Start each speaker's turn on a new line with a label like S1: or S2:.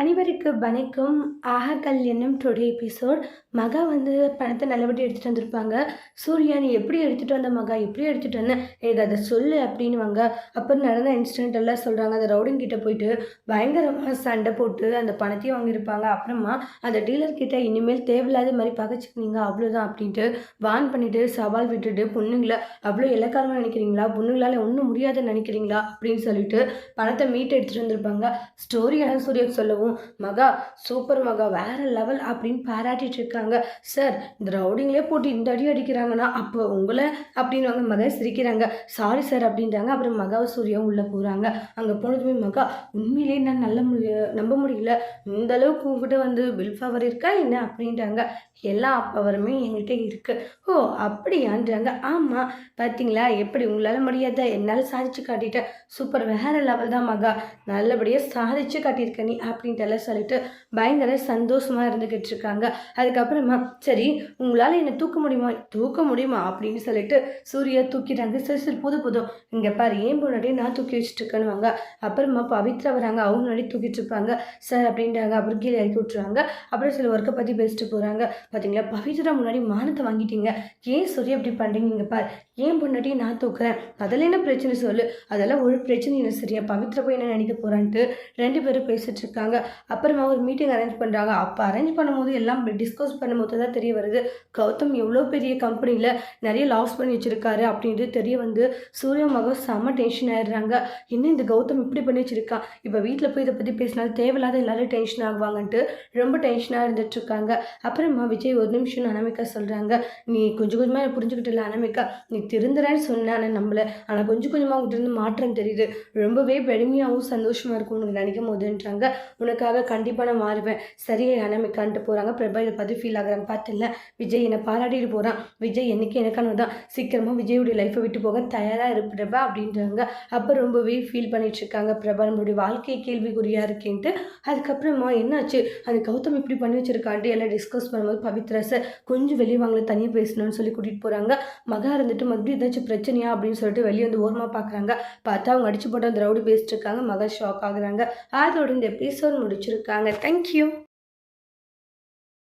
S1: அனைவருக்கு வணக்கம். ஆகக்கல் என்னும் டுடே எபிசோட். மகா வந்து பணத்தை நல்லபடி எடுத்துகிட்டு வந்திருப்பாங்க. சூர்யா நீ எப்படி எடுத்துகிட்டு வந்த மகா? எப்படி எடுத்துகிட்டு வந்தேன் எனக்கு அதை சொல்லு அப்படின்னுவாங்க. அப்புறம் நடந்த இன்சிடென்ட் எல்லாம் சொல்கிறாங்க அந்த ரவுடிங்கிட்ட போயிட்டு பயங்கரமாக சண்டை போட்டு அந்த பணத்தையும் வாங்கியிருப்பாங்க. அப்புறமா அந்த டீலர் கிட்ட இனிமேல் தேவையில்லாத மாதிரி பகச்சிக்கினீங்க அவ்வளோதான் அப்படின்ட்டு வான் பண்ணிவிட்டு சவால் விட்டுட்டு பொண்ணுங்களை அவ்வளோ இலக்காரமாக நினைக்கிறீங்களா? பொண்ணுங்களால் ஒன்றும் முடியாதுன்னு நினைக்கிறீங்களா? அப்படின்னு சொல்லிட்டு பணத்தை மீட்டு எடுத்துகிட்டு வந்திருப்பாங்க. ஸ்டோரியான சூர்யாவுக்கு சொல்லவும் மகா சூப்பர் மகா வேறு லெவல் அப்படின்னு பாராட்டிட்டு இருக்காங்க. சார் இந்த ரவுடிங்லேயே போட்டு இந்த அடி அடிக்கிறாங்கன்னா அப்போ உங்களை அப்படின்னு வாங்க மகா சிரிக்கிறாங்க. சாரி சார் அப்படின்றாங்க. அப்புறம் மகா சூர்யா உள்ளே போகிறாங்க அங்கே போனதுமே மகா உண்மையிலேயே நான் நல்ல முடிய நம்ப முடியல. இந்த அளவுக்கு உங்ககிட்ட வந்து வில் பவர் இருக்கா என்ன அப்படின்றாங்க. எல்லா பவருமே எங்கள்கிட்ட இருக்குது ஓ அப்படியான்றாங்க. ஆமாம் பார்த்தீங்களா எப்படி உங்களால் முடியாத என்னால் சாதிச்சு காட்டிட்டேன். சூப்பர் வேற லெவல் தான் மகா. நல்லபடியாக சாதிச்சு காட்டியிருக்க நீ அப்படின்னு அப்படின்ட்டு சொல்லிட்டு பயங்கர சந்தோஷமாக இருந்துக்கிட்டு இருக்காங்க அதுக்கப்புறமா சரி உங்களால் என்னை தூக்க முடியுமா? தூக்க முடியுமா? அப்படின்னு சொல்லிட்டு சூர்யா தூக்கிட்டாங்க. சரி சரி புது புதும். இங்கே பாரு ஏன் முன்னாடி நான் தூக்கி வச்சுட்டு இருக்கணுவாங்க அப்புறமா பவித்ரா வராங்க. அவங்க முன்னாடி தூக்கிட்டு இருப்பாங்க சார் அப்படின்றாங்க. அப்புறம் கீழே இறக்கி விட்டுருவாங்க. அப்புறம் சில ஒர்க்கை பற்றி பேசிட்டு போகிறாங்க பார்த்தீங்களா பவித்ரா முன்னாடி மானத்தை வாங்கிட்டீங்க. ஏன் சூர்யா இப்படி பண்ணுறீங்க இங்கே பார் ஏன் பொண்ணாட்டி நான் தூக்குறேன். அதில் என்ன பிரச்சனை சொல்லு? அதெல்லாம் ஒரு பிரச்சனை இல்லை சரியா. பவித்ரா போய் என்ன நினைக்க போகிறான்ட்டு ரெண்டு பேரும் பேசிட்டு இருக்காங்க. அப்புறமா ஒரு மீட்டிங் அரேஞ்ச் பண்ணுறாங்க அப்போ அரேஞ்ச் பண்ணும்போது எல்லாம் டிஸ்கஸ் பண்ணும்போது தான் தெரிய வருது. கௌதம் எவ்வளோ பெரிய கம்பெனியில் நிறைய லாஸ் பண்ணி வச்சுருக்காரு அப்படின்ட்டு தெரிய வந்து சூரிய மகம் செம்ம டென்ஷன் ஆயிடுறாங்க. இன்னும் இந்த கௌதம் இப்படி பண்ணி வச்சுருக்கான் இப்போ வீட்டில் போய் இதை பற்றி பேசினாலும் தேவையில்லாத எல்லாரும் டென்ஷன் ஆகுவாங்கன்ட்டு ரொம்ப டென்ஷனாக இருந்துட்டு இருக்காங்க. அப்புறமா விஜய் ஒரு நிமிஷம் அனாமிகா சொல்கிறாங்க நீ கொஞ்சம் கொஞ்சமாக புரிஞ்சுக்கிட்டல அனமிக்கா நீ திருந்துறேன்னு சொன்னேன் நம்மளை ஆனால் கொஞ்சம் கொஞ்சமாக உங்கள்கிட்ட இருந்து மாற்றம் தெரியுது. ரொம்பவே பெருமையாகவும் சந்தோஷமாக இருக்கும் உனக்கு நினைக்கும் போதுன்றாங்க. உனக்காக கண்டிப்பாக நான் மாறுவேன். சரியே அனாமிக்கான்ட்டு போகிறாங்க பிரபா இதை பற்றி ஃபீல் ஆகுறாங்க. பார்த்துல விஜய் என்னை பாராட்டிட்டு போகிறான் விஜய் என்னைக்கு எனக்கானது தான். சீக்கிரமாக விஜயுடைய லைஃப்பை விட்டு போக தயாராக இரு பிரபா அப்படின்றாங்க. அப்போ ரொம்பவே ஃபீல் பண்ணிகிட்ருக்காங்க பிரபா. நம்மளுடைய வாழ்க்கை கேள்விக்குறியாக இருக்கேன்ட்டு. அதுக்கப்புறமா என்னாச்சு? அது கௌதம் இப்படி பண்ணி வச்சிருக்கான்ட்டு எல்லாம் டிஸ்கஸ் பண்ணும்போது பவித்ரா சார் கொஞ்சம் வெளியே வாங்கல தனியாக பேசணும்னு சொல்லி கூட்டிகிட்டு போகிறாங்க மகா இருந்துட்டு மறுபடியும் ஏதாச்சும் பிரச்சனையா அப்படின்னு சொல்லிட்டு வெளியே வந்து ஓரமாக பார்க்குறாங்க பார்த்தா அவங்க அடிச்சு போட்டு அந்த ரவுடி பேசிட்டு இருக்காங்க. மகா ஷாக் ஆகுறாங்க. அதோட இந்த எபிசோட் முடிச்சிருக்காங்க தேங்க்யூ